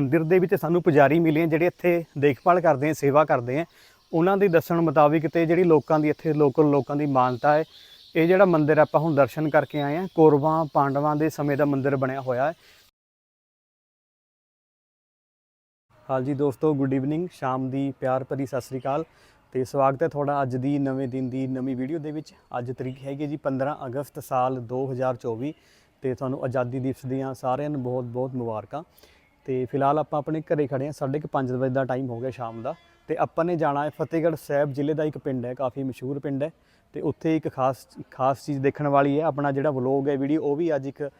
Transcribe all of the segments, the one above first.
ਮੰਦਿਰ ਦੇ ਵਿੱਚ ਸਾਨੂੰ ਪੁਜਾਰੀ ਮਿਲੇ ਆ, ਜਿਹੜੇ ਇੱਥੇ ਦੇਖਭਾਲ ਕਰਦੇ ਆ, ਸੇਵਾ ਕਰਦੇ ਆ। ਉਹਨਾਂ ਦੇ ਦੱਸਣ ਮੁਤਾਬਿਕ ਤੇ ਜਿਹੜੀ ਲੋਕਾਂ ਦੀ ਇੱਥੇ ਲੋਕਲ ਲੋਕਾਂ ਦੀ ਮਾਨਤਾ ਹੈ, ਇਹ ਜਿਹੜਾ ਮੰਦਿਰ ਆਪਾਂ ਹੁਣ ਦਰਸ਼ਨ ਕਰਕੇ ਆਏ ਆ, ਕੌਰਵਾਂ, ਪਾਂਡਵਾਂ ਦੇ ਸਮੇਂ ਦਾ ਮੰਦਿਰ ਬਣਿਆ ਹੋਇਆ ਹੈ। ਹਾਂਜੀ ਦੋਸਤੋ ਗੁੱਡ ਈਵਨਿੰਗ ਸ਼ਾਮ ਦੀ ਪਿਆਰ ਭਰੀ ਸਤਿ ਸ੍ਰੀ ਅਕਾਲ ਤੇ ਸਵਾਗਤ ਹੈ ਤੁਹਾਡਾ ਅੱਜ ਦੀ ਨਵੇਂ ਦਿਨ ਦੀ ਨਵੀਂ ਵੀਡੀਓ ਦੇ ਵਿੱਚ। ਅੱਜ ਤਰੀਕ ਹੈਗੀ ਜੀ 15 ਅਗਸਤ ਸਾਲ 2024 ਤੇ ਤੁਹਾਨੂੰ ਆਜ਼ਾਦੀ ਦਿਵਸ ਦੀਆਂ ਸਾਰਿਆਂ ਨੂੰ ਬਹੁਤ-ਬਹੁਤ ਮੁਬਾਰਕਾਂ। ਤੇ ਫਿਲਹਾਲ ਆਪਾਂ ਆਪਣੇ ਘਰੇ ਖੜੇ ਹਾਂ 5:30 ਵਜੇ ਦਾ ਟਾਈਮ ਹੋ ਗਿਆ ਸ਼ਾਮ ਦਾ। ਤੇ ਆਪਾਂ ਨੇ ਜਾਣਾ ਹੈ ਫਤਿਹਗੜ੍ਹ ਸਾਹਿਬ ਜ਼ਿਲ੍ਹੇ ਦਾ ਇੱਕ ਪਿੰਡ ਹੈ, ਕਾਫੀ ਮਸ਼ਹੂਰ ਪਿੰਡ ਹੈ। ਤੇ ਉੱਥੇ ਇੱਕ ਖਾਸ ਖਾਸ ਚੀਜ਼ ਦੇਖਣ ਵਾਲੀ ਹੈ, ਆਪਣਾ ਜਿਹੜਾ ਵਲੌਗ ਹੈ ਵੀਡੀਓ ਉਹ ਵੀ ਅੱਜ ਇੱਕ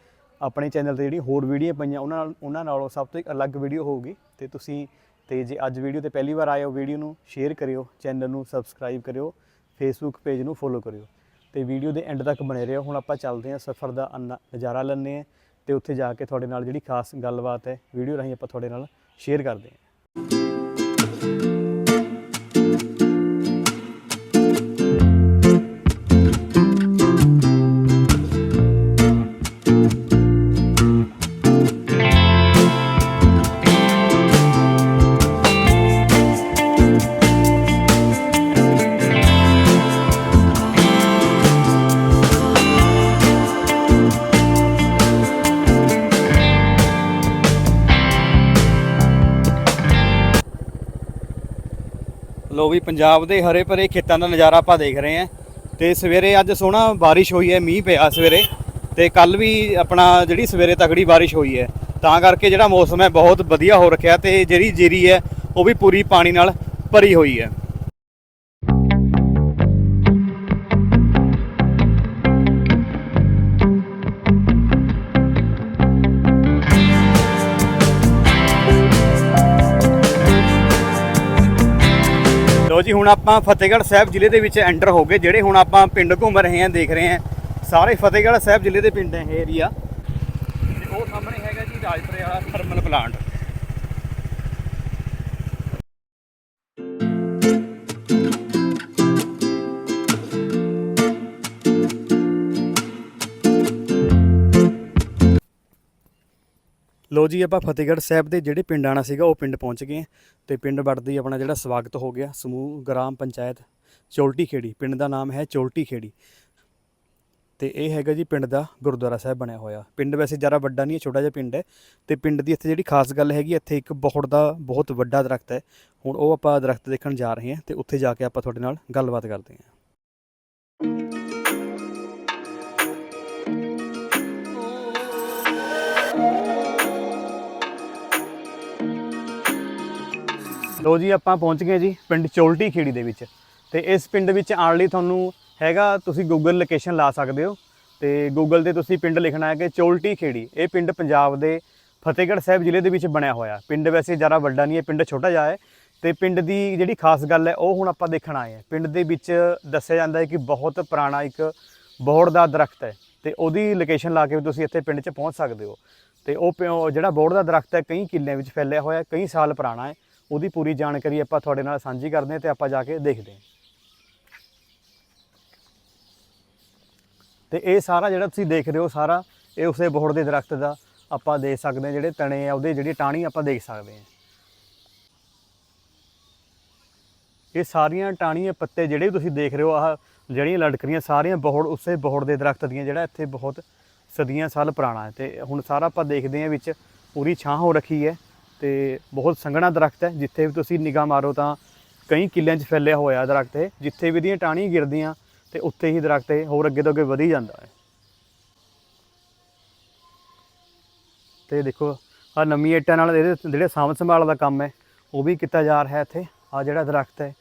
ਆਪਣੇ ਚੈਨਲ ਤੇ ਜਿਹੜੀ ਹੋਰ ਵੀਡੀਓ ਪਈਆਂ, ਉਹਨਾਂ ਨਾਲ, ਉਹਨਾਂ ਨਾਲੋਂ ਸਭ ਤੋਂ ਇੱਕ ਅਲੱਗ ਵੀਡੀਓ ਹੋਊਗੀ। ਤੇ ਤੁਸੀਂ, ਤੇ ਜੇ ਅੱਜ ਵੀਡੀਓ ਤੇ ਪਹਿਲੀ ਵਾਰ ਆਏ ਹੋ ਵੀਡੀਓ ਨੂੰ ਸ਼ੇਅਰ ਕਰਿਓ ਚੈਨਲ ਨੂੰ ਸਬਸਕ੍ਰਾਈਬ ਕਰਿਓ ਫੇਸਬੁੱਕ ਪੇਜ ਨੂੰ ਫੋਲੋ ਕਰਿਓ। ਤੇ ਵੀਡੀਓ ਦੇ ਐਂਡ ਤੱਕ ਬਣੇ ਰਹੋ। ਹੁਣ ਆਪਾਂ ਚੱਲਦੇ ਹਾਂ ਸਫ਼ਰ ਦਾ ਅਨ- ਨਜ਼ਾਰਾ ਲੈਂਦੇ ਹਾਂ। ਤੇ ਉੱਥੇ ਜਾ ਕੇ ਤੁਹਾਡੇ ਨਾਲ ਜਿਹੜੀ ਖਾਸ ਗੱਲਬਾਤ ਹੈ ਵੀਡੀਓ ਰਾਹੀਂ ਆਪਾਂ ਤੁਹਾਡੇ ਨਾਲ ਸ਼ੇਅਰ ਕਰਦੇ ਹਾਂ। ਲੋ ਵੀ ਪੰਜਾਬ ਦੇ ਹਰੇ ਭਰੇ ਖੇਤਾਂ ਦਾ ਨਜ਼ਾਰਾ ਆਪਾਂ ਦੇਖ ਰਹੇ ਹਾਂ। ਤੇ ਸਵੇਰੇ ਅੱਜ ਸੋਹਣਾ ਬਾਰਿਸ਼ ਹੋਈ ਹੈ, ਮੀਂਹ ਪਿਆ ਸਵੇਰੇ। ਤੇ ਕੱਲ ਵੀ ਆਪਣਾ ਜਿਹੜੀ ਸਵੇਰੇ ਤਕੜੀ ਬਾਰਿਸ਼ ਹੋਈ ਹੈ। ਤਾਂ ਕਰਕੇ ਜਿਹੜਾ ਮੌਸਮ ਹੈ ਬਹੁਤ ਵਧੀਆ ਹੋ ਰੱਖਿਆ ਤੇ ਜਿਹੜੀ ਜੀਰੀ ਹੈ, ਉਹ ਵੀ ਪੂਰੀ ਪਾਣੀ ਨਾਲ ਭਰੀ ਹੋਈ ਹੈ। ਲੋ ਜੀ, ਹੁਣ ਆਪਾਂ ਫਤਿਹਗੜ੍ਹ ਸਾਹਿਬ ਜ਼ਿਲ੍ਹੇ ਦੇ ਵਿੱਚ ਐਂਟਰ ਹੋ ਗਏ, ਜਿਹੜੇ ਹੁਣ ਆਪਾਂ ਪਿੰਡ ਘੁੰਮ ਰਹੇ ਹਾਂ, ਦੇਖ ਰਹੇ ਹਾਂ। ਸਾਰੇ ਫਤਿਹਗੜ੍ਹ ਸਾਹਿਬ ਜ਼ਿਲ੍ਹੇ ਦੇ ਪਿੰਡ ਹੈ ਏਰੀਆ ਤੇ ਉਹ ਸਾਹਮਣੇ ਹੈਗਾ ਜੀ ਰਾਜਪੁਰੇ ਵਾਲਾ ਥਰਮਲ ਪਲਾਂਟ ਲੋ ਜੀ, ਆਪਾਂ ਫਤਿਹਗੜ੍ਹ ਸਾਹਿਬ ਦੇ ਜਿਹੜੇ ਪਿੰਡ ਆਣਾ ਸੀਗਾ, ਉਹ ਪਿੰਡ ਪਹੁੰਚ ਗਏ ਹਾਂ ਤੇ ਪਿੰਡ ਵੜਦੀ ਆਪਣਾ ਜਿਹੜਾ ਸਵਾਗਤ ਹੋ ਗਿਆ, ਸਮੂਹ ਗ੍ਰਾਮ ਪੰਚਾਇਤ ਚੋਲਟੀ ਖੇੜੀ, ਪਿੰਡ ਦਾ ਨਾਮ ਹੈ ਚੋਲਟੀ ਖੇੜੀ। ਤੇ ਇਹ ਹੈਗਾ ਜੀ ਪਿੰਡ ਦਾ ਗੁਰਦੁਆਰਾ ਸਾਹਿਬ ਬਣਿਆ ਹੋਇਆ। ਪਿੰਡ ਵੈਸੇ ਜ਼ਿਆਦਾ ਵੱਡਾ ਨਹੀਂ ਹੈ, ਛੋਟਾ ਜਿਹਾ ਪਿੰਡ ਹੈ ਤੇ ਪਿੰਡ ਦੀ ਇੱਥੇ ਜਿਹੜੀ ਖਾਸ ਗੱਲ ਹੈਗੀ, ਇੱਥੇ ਇੱਕ ਬਹੁਤ ਦਾ ਬਹੁਤ ਵੱਡਾ ਦਰਖਤ ਹੈ। ਹੁਣ ਉਹ ਆਪਾਂ ਦਰਖਤ ਦੇਖਣ ਜਾ ਰਹੇ ਹਾਂ ਤੇ ਉੱਥੇ ਜਾ ਕੇ ਆਪਾਂ ਤੁਹਾਡੇ ਨਾਲ ਗੱਲਬਾਤ ਕਰਦੇ ਹਾਂ। ਲੋ ਜੀ, ਆਪਾਂ ਪਹੁੰਚ ਗਏ ਜੀ ਪਿੰਡ ਚੋਲਟੀ ਖੇੜੀ ਦੇ ਵਿੱਚ। ਤੇ ਇਸ ਪਿੰਡ ਵਿੱਚ ਆਉਣ ਲਈ ਤੁਹਾਨੂੰ ਹੈਗਾ, ਤੁਸੀਂ ਗੂਗਲ ਲੋਕੇਸ਼ਨ ਲਾ ਸਕਦੇ ਹੋ। ਤੇ ਗੂਗਲ ਤੇ ਤੁਸੀਂ ਪਿੰਡ ਲਿਖਣਾ ਹੈ ਕਿ ਚੋਲਟੀ ਖੇੜੀ। ਇਹ ਪਿੰਡ ਪੰਜਾਬ ਦੇ ਫਤਿਹਗੜ੍ਹ ਸਾਹਿਬ ਜ਼ਿਲ੍ਹੇ ਦੇ ਵਿੱਚ ਬਣਿਆ ਹੋਇਆ। ਪਿੰਡ ਵੈਸੇ ਜ਼ਿਆਦਾ ਵੱਡਾ ਨਹੀਂ ਹੈ, ਪਿੰਡ ਛੋਟਾ ਜਿਹਾ ਹੈ। ਤੇ ਪਿੰਡ ਦੀ ਜਿਹੜੀ ਖਾਸ ਗੱਲ ਹੈ, ਉਹ ਹੁਣ ਆਪਾਂ ਦੇਖਣ ਆਏ ਹਾਂ। ਪਿੰਡ ਦੇ ਵਿੱਚ ਦੱਸਿਆ ਜਾਂਦਾ ਹੈ ਕਿ ਬਹੁਤ ਪੁਰਾਣਾ ਇੱਕ ਬੋਹੜ ਦਾ ਦਰਖਤ ਹੈ। ਤੇ ਉਹਦੀ ਲੋਕੇਸ਼ਨ ਲਾ ਕੇ ਤੁਸੀਂ ਇੱਥੇ ਪਿੰਡ 'ਚ ਪਹੁੰਚ ਸਕਦੇ ਹੋ। ਤੇ ਉਹ ਪਿਓ- ਜਿਹੜਾ ਬੋਹੜ ਦਾ ਦਰਖਤ ਹੈ, ਕਈ ਕਿੱਲਿਆਂ ਵਿੱਚ ਫੈਲਿਆ ਹੋਇਆ, ਕਈ ਸਾਲ ਪੁਰਾਣਾ ਹੈ। ਉਹਦੀ ਪੂਰੀ ਜਾਣਕਾਰੀ ਆਪਾਂ ਤੁਹਾਡੇ ਨਾਲ ਸਾਂਝੀ ਕਰਦੇ ਹਾਂ ਤੇ ਆਪਾਂ ਜਾ ਕੇ ਦੇਖਦੇ ਹਾਂ। ਤੇ ਇਹ ਸਾਰਾ ਜਿਹੜਾ ਤੁਸੀਂ ਦੇਖ ਰਹੇ ਹੋ ਸਾਰਾ, ਇਹ ਉਸੇ ਬੋਹੜ ਦੇ ਦਰਖਤ ਦਾ ਆਪਾਂ ਦੇਖ ਸਕਦੇ ਹਾਂ, ਜਿਹੜੇ ਤਣੇ ਆ, ਉਹਦੇ ਜਿਹੜੀ ਟਾਹਣੀ ਆਪਾਂ ਦੇਖ ਸਕਦੇ ਹਾਂ। ਇਹ ਸਾਰੀਆਂ ਟਾਹਣੀਆਂ ਪੱਤੇ ਜਿਹੜੇ ਵੀ ਤੁਸੀਂ ਦੇਖ ਰਹੇ ਹੋ, ਆਹ ਜਿਹੜੀਆਂ ਲਟਕਰੀਆਂ, ਸਾਰੀਆਂ ਬੋਹੜ, ਉਸੇ ਬੋਹੜ ਦੇ ਦਰਖਤ ਦੀਆਂ, ਜਿਹੜਾ ਇੱਥੇ ਬਹੁਤ ਸਦੀਆਂ ਸਾਲ ਪੁਰਾਣਾ ਹੈ। ਤੇ ਹੁਣ ਸਾਰਾ ਆਪਾਂ ਦੇਖਦੇ ਹਾਂ ਵਿੱਚ ਪੂਰੀ ਛਾਂ ਹੋ ਰੱਖੀ ਹੈ। ਤੇ ਬਹੁਤ ਸੰਘਣਾ ਦਰਖਤ ਹੈ। ਜਿੱਥੇ ਵੀ ਤੁਸੀਂ ਨਿਗਾਹ ਮਾਰੋ ਤਾਂ ਕਈ ਕਿੱਲਿਆਂ 'ਚ ਫੈਲਿਆ ਹੋਇਆ ਦਰਖਤ ਇਹ। ਜਿੱਥੇ ਵੀ ਇਹਦੀਆਂ ਟਾਹਣੀਆਂ ਗਿਰਦੀਆਂ ਤੇ ਉੱਥੇ ਹੀ ਦਰਖਤ ਇਹ ਹੋਰ ਅੱਗੇ ਤੋਂ ਅੱਗੇ ਵਧੀ ਜਾਂਦਾ ਹੈ। ਤੇ ਦੇਖੋ ਆ ਨਵੀਂ ਇੱਟਾਂ ਨਾਲ ਇਹਦੇ ਜਿਹੜੇ ਸਾਂਭ ਸੰਭਾਲ ਦਾ ਕੰਮ ਹੈ, ਉਹ ਵੀ ਕੀਤਾ ਜਾ ਰਿਹਾ ਇੱਥੇ। ਆ ਜਿਹੜਾ ਦਰਖਤ ਹੈ,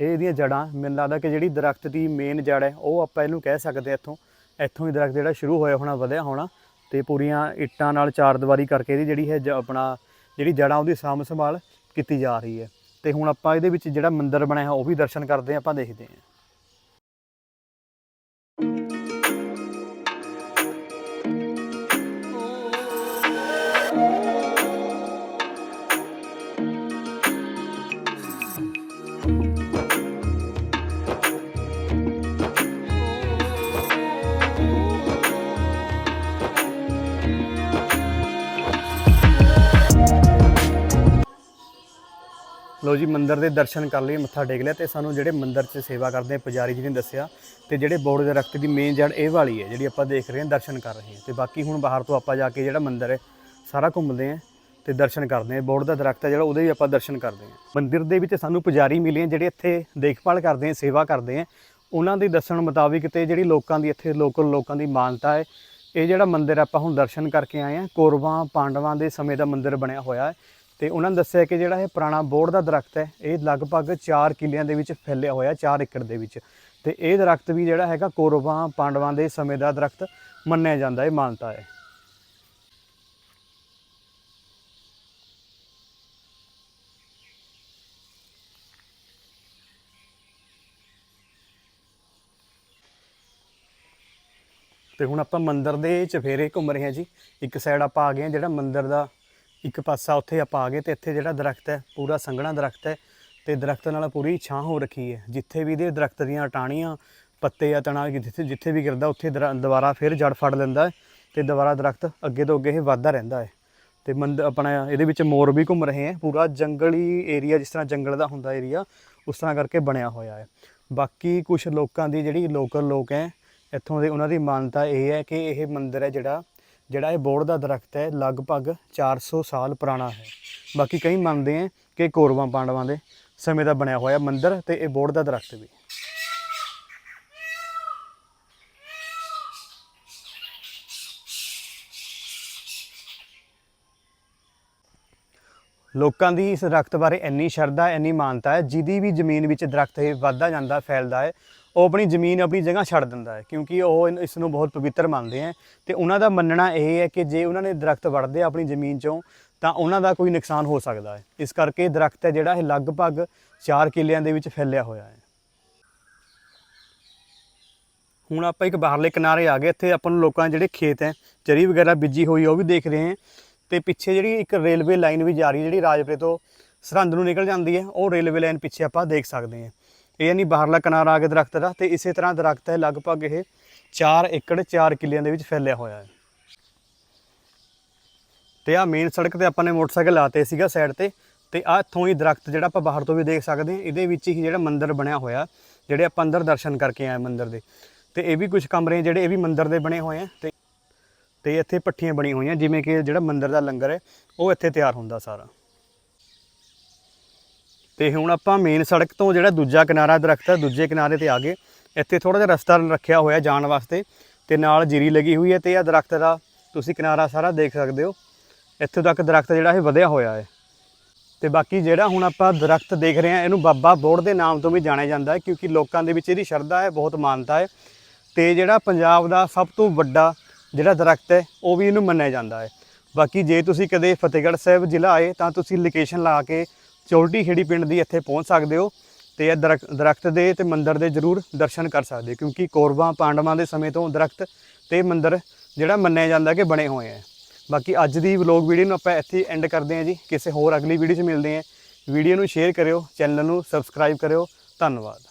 ਇਹ ਇਹਦੀਆਂ ਜੜਾਂ, ਮੈਨੂੰ ਲੱਗਦਾ ਕਿ ਜਿਹੜੀ ਦਰਖਤ ਦੀ ਮੇਨ ਜੜ ਹੈ, ਉਹ ਆਪਾਂ ਇਹਨੂੰ ਕਹਿ ਸਕਦੇ ਹਾਂ ਇੱਥੋਂ। ਇੱਥੋਂ ਹੀ ਦਰਖਤ ਜਿਹੜਾ ਸ਼ੁਰੂ ਹੋਇਆ ਹੋਣਾ, ਵਧਿਆ ਹੋਣਾ ਤੇ ਪੂਰੀਆਂ ਇੱਟਾਂ ਨਾਲ ਚਾਰ ਦੀਵਾਰੀ ਕਰਕੇ ਇਹਦੀ ਜਿਹੜੀ ਹੈ ਜ- ਆਪਣਾ ਜਿਹੜੀ ਜੜਾਂ ਉਹਦੀ ਸਾਂਭ ਸੰਭਾਲ ਕੀਤੀ ਜਾ ਰਹੀ ਹੈ। ਤੇ ਹੁਣ ਆਪਾਂ ਇਹਦੇ ਵਿੱਚ ਜਿਹੜਾ ਮੰਦਿਰ ਬਣਿਆ ਹੈ ਉਹ ਵੀ ਦਰਸ਼ਨ ਕਰਦੇ ਹਾਂ, ਆਪਾਂ ਦੇਖਦੇ ਹਾਂ। ਲੋ ਜੀ, ਮੰਦਿਰ ਦੇ ਦਰਸ਼ਨ ਕਰ ਲਏ ਮੱਥਾ ਟੇਕ ਲਿਆ ਤੇ ਸਾਨੂੰ ਜਿਹੜੇ ਮੰਦਿਰ 'ਚ ਸੇਵਾ ਕਰਦੇ ਆ, ਪੁਜਾਰੀ ਜੀ ਨੇ ਦੱਸਿਆ ਤੇ ਜਿਹੜੇ ਬੋਰਡ ਦੇ ਦਰਖਤ ਦੀ ਮੇਨ ਜੜ ਇਹ ਵਾਲੀ ਹੈ, ਜਿਹੜੀ ਆਪਾਂ ਦੇਖ ਰਹੇ ਹਾਂ, ਦਰਸ਼ਨ ਕਰ ਰਹੇ ਹਾਂ। ਤੇ ਬਾਕੀ ਹੁਣ ਬਾਹਰ ਤੋਂ ਆਪਾਂ ਜਾ ਕੇ ਜਿਹੜਾ ਮੰਦਿਰ ਹੈ, ਸਾਰਾ ਘੁੰਮਦੇ ਆ ਤੇ ਦਰਸ਼ਨ ਕਰਦੇ ਆ ਬੋਰਡ ਦਾ ਦਰਖਤ ਹੈ ਜਿਹੜਾ, ਉਹਦੇ ਵੀ ਆਪਾਂ ਦਰਸ਼ਨ ਕਰਦੇ ਆ ਮੰਦਿਰ ਦੇ ਵਿੱਚ ਸਾਨੂੰ ਪੁਜਾਰੀ ਮਿਲੇ ਆ, ਜਿਹੜੇ ਇੱਥੇ ਦੇਖਭਾਲ ਕਰਦੇ ਆ, ਸੇਵਾ ਕਰਦੇ ਆ। ਉਹਨਾਂ ਦੇ ਦੱਸਣ ਮੁਤਾਬਿਕ ਤੇ ਜਿਹੜੀ ਲੋਕਾਂ ਦੀ ਇੱਥੇ ਲੋਕਲ ਲੋਕਾਂ ਦੀ ਮਾਨਤਾ ਹੈ, ਇਹ ਜਿਹੜਾ ਮੰਦਿਰ ਆਪਾਂ ਹੁਣ ਦਰਸ਼ਨ ਕਰਕੇ ਆਏ ਆ ਕੌਰਵਾਂ, ਪਾਂਡਵਾਂ ਦੇ ਸਮੇਂ ਦਾ ਮੰਦਿਰ ਬਣਿਆ ਹੋਇਆ ਹੈ। ਤੇ ਉਹਨਾਂ ਨੇ ਦੱਸਿਆ ਕਿ ਜਿਹੜਾ ਇਹ ਪੁਰਾਣਾ ਬੋਰਡ ਦਾ ਦਰਖਤ ਹੈ, ਇਹ ਲਗਭਗ 4 ਕਿੱਲਿਆਂ ਦੇ ਵਿੱਚ ਫੈਲਿਆ ਹੋਇਆ 4 ਏਕੜ ਦੇ ਵਿੱਚ। ਤੇ ਇਹ ਦਰਖਤ ਵੀ ਜਿਹੜਾ ਹੈਗਾ ਕੌਰਵਾਂ, ਪਾਂਡਵਾਂ ਦੇ ਸਮੇਂ ਦਾ ਦਰਖਤ ਮੰਨਿਆ ਜਾਂਦਾ ਹੈ, ਮਾਨਤਾ ਹੈ। ਤੇ ਹੁਣ ਆਪਾਂ ਮੰਦਰ ਦੇ ਚਫੇਰੇ ਘੁੰਮ ਰਹੇ ਹਾਂ ਜੀ। ਇੱਕ ਸਾਈਡ ਆਪਾਂ ਆ ਗਏ ਹਾਂ ਜਿਹੜਾ ਮੰਦਰ ਦਾ ਇੱਕ ਪਾਸਾ ਉੱਥੇ ਆਪਾਂ ਆ ਗਏ ਤੇ ਇੱਥੇ ਜਿਹੜਾ ਦਰਖਤ ਹੈ, ਪੂਰਾ ਸੰਘਣਾ ਦਰਖਤ ਹੈ ਤੇ ਦਰਖਤ ਨਾਲ ਪੂਰੀ ਛਾਂ ਹੋ ਰੱਖੀ ਹੈ। ਜਿੱਥੇ ਵੀ ਇਹਦੇ ਦਰਖਤ ਦੀਆਂ ਟਾਹਣੀਆਂ, ਪੱਤੇ ਜਾਂ ਤਣਾ ਜਿੱਥੇ ਜਿੱਥੇ ਵੀ ਗਿਰਦਾ, ਉੱਥੇ ਦਰ- ਦੁਬਾਰਾ ਫਿਰ ਜੜ ਫੜ ਲੈਂਦਾ ਹੈ ਤੇ ਦੁਬਾਰਾ ਦਰਖਤ ਅੱਗੇ ਤੋਂ ਅੱਗੇ ਇਹ ਵੱਧਦਾ ਰਹਿੰਦਾ ਹੈ। ਤੇ ਮੰਦ ਆਪਣਾ ਇਹਦੇ ਵਿੱਚ ਮੋਰ ਵੀ ਘੁੰਮ ਰਹੇ ਹੈ। ਪੂਰਾ ਜੰਗਲੀ ਏਰੀਆ, ਜਿਸ ਤਰ੍ਹਾਂ ਜੰਗਲ ਦਾ ਹੁੰਦਾ ਏਰੀਆ, ਉਸ ਤਰ੍ਹਾਂ ਕਰਕੇ ਬਣਿਆ ਹੋਇਆ ਹੈ। ਬਾਕੀ ਕੁਝ ਲੋਕਾਂ ਦੀ ਜਿਹੜੀ ਲੋਕਲ ਲੋਕ ਹੈ, ਇੱਥੋਂ ਦੇ ਉਹਨਾਂ ਦੀ ਮਾਨਤਾ ਇਹ ਹੈ ਕਿ ਇਹ ਮੰਦਿਰ ਹੈ ਜਿਹੜਾ ਜਿਹੜਾ ਇਹ ਬੋੜ ਦਾ ਦਰਖਤ ਹੈ, ਲਗਭਗ 400 ਸਾਲ ਪੁਰਾਣਾ ਹੈ। ਬਾਕੀ ਕਈ ਮੰਨਦੇ ਹੈ ਕਿ ਕੌਰਵਾਂ ਪਾਂਡਵਾਂ ਦੇ ਸਮੇਂ ਦਾ ਬਣਿਆ ਹੋਇਆ ਮੰਦਿਰ ਤੇ ਇਹ ਬੋੜ ਦਾ ਦਰਖਤ ਵੀ। ਲੋਕਾਂ ਦੀ ਇਸ ਦਰਖਤ ਬਾਰੇ ਇੰਨੀ ਸ਼ਰਧਾ, ਇੰਨੀ ਮਾਨਤਾ ਹੈ, ਜਿਹਦੀ ਵੀ ਜ਼ਮੀਨ ਵਿੱਚ ਦਰਖਤ ਇਹ ਵੱਧਦਾ ਜਾਂਦਾ, ਫੈਲਦਾ ਹੈ ਉਹ ਆਪਣੀ ਜ਼ਮੀਨ ਆਪਣੀ ਜਗ੍ਹਾ ਛੱਡ ਦਿੰਦਾ ਹੈ, ਕਿਉਂਕਿ ਉਹ ਇਨ- ਇਸ ਨੂੰ ਬਹੁਤ ਪਵਿੱਤਰ ਮੰਨਦੇ ਹੈ ਤੇ ਉਹਨਾਂ ਦਾ ਮੰਨਣਾ ਇਹ ਹੈ ਕਿ ਜੇ ਉਹਨਾਂ ਨੇ ਦਰਖਤ ਵੜਦੇ ਆ ਆਪਣੀ ਜ਼ਮੀਨ ਚੋਂ, ਤਾਂ ਉਹਨਾਂ ਦਾ ਕੋਈ ਨੁਕਸਾਨ ਹੋ ਸਕਦਾ ਹੈ। ਇਸ ਕਰਕੇ ਦਰਖਤ ਹੈ ਜਿਹੜਾ ਇਹ ਲਗਭਗ 4 ਕਿੱਲਿਆਂ ਦੇ ਵਿੱਚ ਫੈਲਿਆ ਹੋਇਆ ਹੈ। ਹੁਣ ਆਪਾਂ ਇੱਕ ਬਾਹਰਲੇ ਕਿਨਾਰੇ ਆ ਗਏ, ਇੱਥੇ ਆਪਾਂ ਨੂੰ ਲੋਕਾਂ ਦੇ ਜਿਹੜੇ ਖੇਤ ਹੈ, ਚਰੀ ਵਗੈਰਾ ਬੀਜੀ ਹੋਈ ਉਹ ਵੀ ਦੇਖ ਰਹੇ ਹਾਂ। ਤੇ ਪਿੱਛੇ ਜਿਹੜੀ ਇੱਕ ਰੇਲਵੇ ਲਾਈਨ ਵੀ ਜਾ ਰਹੀ ਹੈ, ਜਿਹੜੀ ਰਾਜਪੁਰੇ ਤੋਂ ਸਰਹੰਦ ਨੂੰ ਨਿਕਲ ਜਾਂਦੀ ਹੈ, ਉਹ ਰੇਲਵੇ ਲਾਈਨ ਪਿੱਛੇ ਆਪਾਂ ਦੇਖ ਸਕਦੇ ਹਾਂ। ਇਹ ਨਹੀਂ ਬਾਹਰਲਾ ਕਿਨਾਰਾ ਆ ਗਿਆ ਦਰਖਤ ਦਾ ਤੇ ਇਸੇ ਤਰ੍ਹਾਂ ਦਰਖਤ ਹੈ, ਲਗਭਗ ਇਹ 4 ਏਕੜ 4 ਕਿੱਲਿਆਂ ਦੇ ਵਿੱਚ ਫੈਲਿਆ ਹੋਇਆ ਹੈ। ਤੇ ਆ ਮੇਨ ਸੜਕ ਤੇ ਆਪਾਂ ਨੇ ਮੋਟਰਸਾਈਕਲ ਲਾਤੇ ਸੀਗਾ ਸਾਈਡ ਤੇ ਤੇ ਆ ਇੱਥੋਂ ਹੀ ਦਰਖਤ ਜਿਹੜਾ ਆਪਾਂ ਬਾਹਰ ਤੋਂ ਵੀ ਦੇਖ ਸਕਦੇ ਹਾਂ, ਇਹਦੇ ਵਿੱਚ ਹੀ ਜਿਹੜਾ ਮੰਦਿਰ ਬਣਿਆ ਹੋਇਆ, ਜਿਹੜੇ ਆਪਾਂ ਅੰਦਰ ਦਰਸ਼ਨ ਕਰਕੇ ਆਏ ਮੰਦਿਰ ਦੇ। ਤੇ ਇਹ ਵੀ ਕੁਝ ਕਮਰੇ ਜਿਹੜੇ ਇਹ ਵੀ ਮੰਦਿਰ ਦੇ ਬਣੇ ਹੋਏ ਆ ਤੇ ਤੇ ਇੱਥੇ ਪੱਠੀਆਂ ਬਣੀਆਂ ਹੋਈਆਂ, ਜਿਵੇਂ ਕਿ ਜਿਹੜਾ ਮੰਦਿਰ ਦਾ ਲੰਗਰ ਹੈ, ਉਹ ਇੱਥੇ ਤਿਆਰ ਹੁੰਦਾ ਸਾਰਾ। ਤੇ ਹੁਣ ਆਪਾਂ ਮੇਨ ਸੜਕ ਤੋਂ ਜਿਹੜਾ ਦੂਜਾ ਕਿਨਾਰਾ ਦਰਖਤ ਹੈ, ਦੂਜੇ ਕਿਨਾਰੇ ਤੇ ਆ ਗਏ। ਇੱਥੇ ਥੋੜਾ ਜਿਹਾ ਰਸਤਾ ਰੱਖਿਆ ਹੋਇਆ ਜਾਣ ਵਾਸਤੇ ਤੇ ਨਾਲ ਜੀਰੀ ਲੱਗੀ ਹੋਈ ਹੈ ਤੇ ਇਹ ਦਰਖਤ ਦਾ ਤੁਸੀਂ ਕਿਨਾਰਾ ਸਾਰਾ ਦੇਖ ਸਕਦੇ ਹੋ। ਇੱਥੇ ਤੱਕ ਦਰਖਤ ਜਿਹੜਾ ਇਹ ਵਧਿਆ ਹੋਇਆ ਹੈ। ਤੇ ਬਾਕੀ ਜਿਹੜਾ ਹੁਣ ਆਪਾਂ ਦਰਖਤ ਦੇਖ ਰਹੇ ਹਾਂ, ਇਹਨੂੰ ਬਾਬਾ ਬੋੜ ਦੇ ਨਾਮ ਤੋਂ ਵੀ ਜਾਣਿਆ ਜਾਂਦਾ ਹੈ ਕਿਉਂਕਿ ਲੋਕਾਂ ਦੇ ਵਿੱਚ ਇਹਦੀ ਸ਼ਰਧਾ ਹੈ, ਬਹੁਤ ਮਾਨਤਾ ਹੈ। ਤੇ ਜਿਹੜਾ ਪੰਜਾਬ ਦਾ ਸਭ ਤੋਂ ਵੱਡਾ ਜਿਹੜਾ ਦਰਖਤ ਹੈ, ਉਹ ਵੀ ਇਹਨੂੰ ਮੰਨਿਆ ਜਾਂਦਾ ਹੈ। ਬਾਕੀ ਜੇ ਤੁਸੀਂ ਕਦੇ ਫਤਿਹਗੜ੍ਹ ਸਾਹਿਬ ਜ਼ਿਲ੍ਹਾ ਆਏ ਤਾਂ ਤੁਸੀਂ ਲੋਕੇਸ਼ਨ ਲਾ ਕੇ ਚੋਲਟੀ ਖੇੜੀ ਪਿੰਡ ਦੀ ਇੱਥੇ ਪਹੁੰਚ ਸਕਦੇ ਹੋ ਤੇ ਇਹ ਦਰਖ- ਦਰਖਤ ਦੇ ਤੇ ਮੰਦਰ ਦੇ ਜ਼ਰੂਰ ਦਰਸ਼ਨ ਕਰ ਸਕਦੇ ਹੋ, ਕਿਉਂਕਿ ਕੌਰਵਾਂ ਪਾਂਡਵਾਂ ਦੇ ਸਮੇਂ ਤੋਂ ਦਰਖਤ ਤੇ ਮੰਦਰ ਜਿਹੜਾ ਮੰਨਿਆ ਜਾਂਦਾ ਕਿ ਬਣੇ ਹੋਏ ਹੈ ਬਾਕੀ ਅੱਜ ਦੀ ਵਲੌਗ ਵੀਡੀਓ ਨੂੰ ਆਪਾਂ ਇੱਥੇ ਐਂਡ ਕਰਦੇ ਹਾਂ ਜੀ। ਕਿਸੇ ਹੋਰ ਅਗਲੀ ਵੀਡੀਓ 'ਚ ਮਿਲਦੇ ਹਾਂ। ਵੀਡੀਓ ਨੂੰ ਸ਼ੇਅਰ ਕਰਿਓ ਚੈਨਲ ਨੂੰ ਸਬਸਕ੍ਰਾਈਬ ਕਰਿਓ। ਧੰਨਵਾਦ।